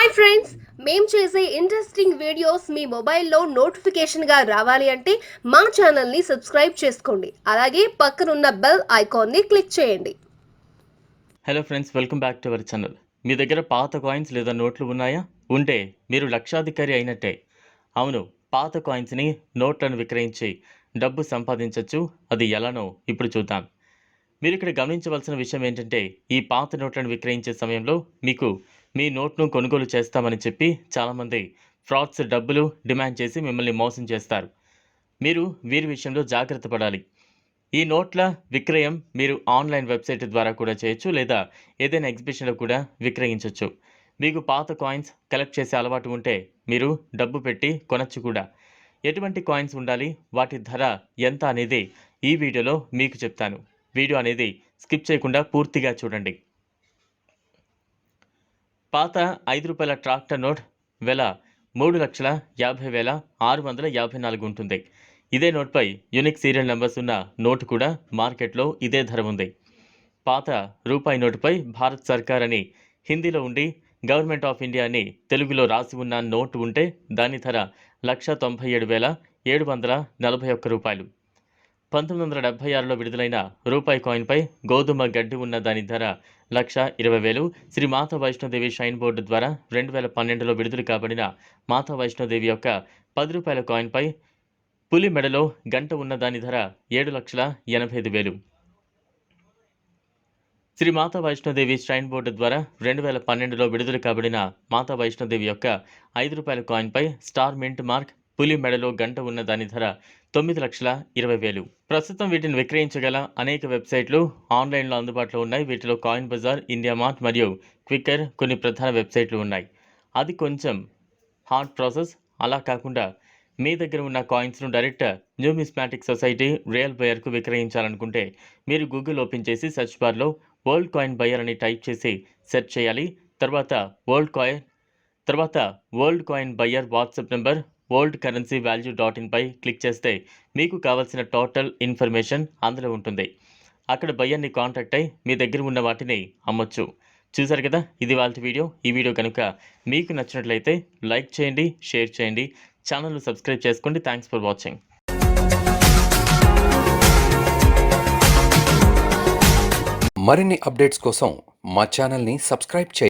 Hi friends మేము చేసే interesting videos మీ మొబైల్లో నోటిఫికేషన్గా రావాలి అంటే మా ఛానల్ని సబ్స్క్రైబ్ చేసుకోండి. అలాగే పక్కనున్న బెల్ ఐకాన్ని క్లిక్ చేయండి. Hello friends welcome back to our channel మీ దగ్గర పాత కాయిన్స్ లేదా నోట్లు ఉన్నాయా? ఉంటే మీరు లక్షాధికారి అయినట్టే. అవును పాత కాయిన్స్ని నోట్లను విక్రయించి డబ్బు సంపాదించవచ్చు అది ఎలానో ఇప్పుడు చూద్దాం. మీరు ఇక్కడ గమనించవలసిన విషయం ఏంటంటే ఈ పాత నోట్లను విక్రయించే సమయంలో మీకు మీ నోట్ను కొనుగోలు చేస్తామని చెప్పి చాలామంది ఫ్రాడ్స్ డబ్బులు డిమాండ్ చేసి మిమ్మల్ని మోసం చేస్తారు. మీరు వీరి విషయంలో జాగ్రత్త పడాలి. ఈ నోట్ల విక్రయం మీరు ఆన్లైన్ వెబ్సైట్ ద్వారా కూడా చేయొచ్చు లేదా ఏదైనా ఎగ్జిబిషన్లో కూడా విక్రయించవచ్చు మీకు పాత కాయిన్స్ కలెక్ట్ చేసే అలవాటు ఉంటే మీరు డబ్బు పెట్టి కొనచ్చు కూడా. ఎటువంటి కాయిన్స్ ఉండాలి? వాటి ధర ఎంత అనేది ఈ వీడియోలో మీకు చెప్తాను. వీడియో అనేది స్కిప్ చేయకుండా పూర్తిగా చూడండి. పాత ఐదు రూపాయల ట్రాక్టర్ నోట్ వెల మూడు లక్షల యాభై వేల ఆరు వందల యాభై నాలుగు ఉంటుంది. ఇదే నోట్పై యునిక్ సీరియల్ నెంబర్స్ ఉన్న నోటు కూడా మార్కెట్లో ఇదే ధర ఉంది. పాత రూపాయి నోటుపై భారత్ సర్కార్ అని హిందీలో ఉండి గవర్నమెంట్ ఆఫ్ ఇండియా అని తెలుగులో రాసి ఉన్న నోటు ఉంటే దాని ధర లక్ష తొంభై ఏడు వేల ఏడు వందల నలభై ఒక్క రూపాయలు. పంతొమ్మిది వందల డెబ్బై ఆరులో విడుదలైన రూపాయి కాయిన్పై గోధుమ గడ్డి ఉన్న దాని ధర లక్ష ఇరవై వేలు. శ్రీ మాతా వైష్ణోదేవి షైన్ బోర్డు ద్వారా రెండు వేల పన్నెండులో విడుదల కాబడిన మాతా వైష్ణోదేవి యొక్క పది రూపాయల కాయిన్పై పులి మెడలో గంట ఉన్న దాని ధర ఏడు లక్షల ఎనభై ఐదు వేలు. శ్రీ మాతా వైష్ణోదేవి శ్రైన్ బోర్డు ద్వారా రెండు వేల పన్నెండులో విడుదల కాబడిన మాతా వైష్ణోదేవి యొక్క ఐదు రూపాయల కాయిన్పై స్టార్ మింట్ మార్క్ పులి మెడలో గంట ఉన్న దాని ధర తొమ్మిది లక్షల ఇరవై వేలు. ప్రస్తుతం వీటిని విక్రయించగల అనేక వెబ్సైట్లు ఆన్లైన్లో అందుబాటులో ఉన్నాయి. వీటిలో కాయిన్ బజార్ ఇండియా మార్ట్ మరియు క్విక్కర్ కొన్ని ప్రధాన వెబ్సైట్లు ఉన్నాయి. అది కొంచెం హార్డ్ ప్రాసెస్. అలా కాకుండా మీ దగ్గర ఉన్న కాయిన్స్ను డైరెక్ట్ న్యూమిస్మాటిక్ సొసైటీ రియల్ బయర్కు విక్రయించాలనుకుంటే మీరు గూగుల్ ఓపెన్ చేసి సెర్చ్ బార్లో వరల్డ్ కాయిన్ బయర్ అని టైప్ చేసి సెర్చ్ చేయాలి. తర్వాత వరల్డ్ కాయిన్ తర్వాత world coin buyer WhatsApp number world currency value dot ఇన్పై click చేస్తే మీకు కావలసిన టోటల్ ఇన్ఫర్మేషన్ అందులో ఉంటుంది. అక్కడ బయ్యర్ని కాంటాక్ట్ అయి మీ దగ్గర ఉన్న వాటిని అమ్మొచ్చు. చూసారు కదా? ఇది వాళ్ళ వీడియో. ఈ వీడియో కనుక మీకు నచ్చినట్లయితే లైక్ చేయండి షేర్ చేయండి. ఛానల్ను సబ్స్క్రైబ్ చేసుకోండి. Thanks for watching. మరిన్ని అప్డేట్స్ కోసం మా ఛానల్ని సబ్స్క్రైబ్ చేయండి.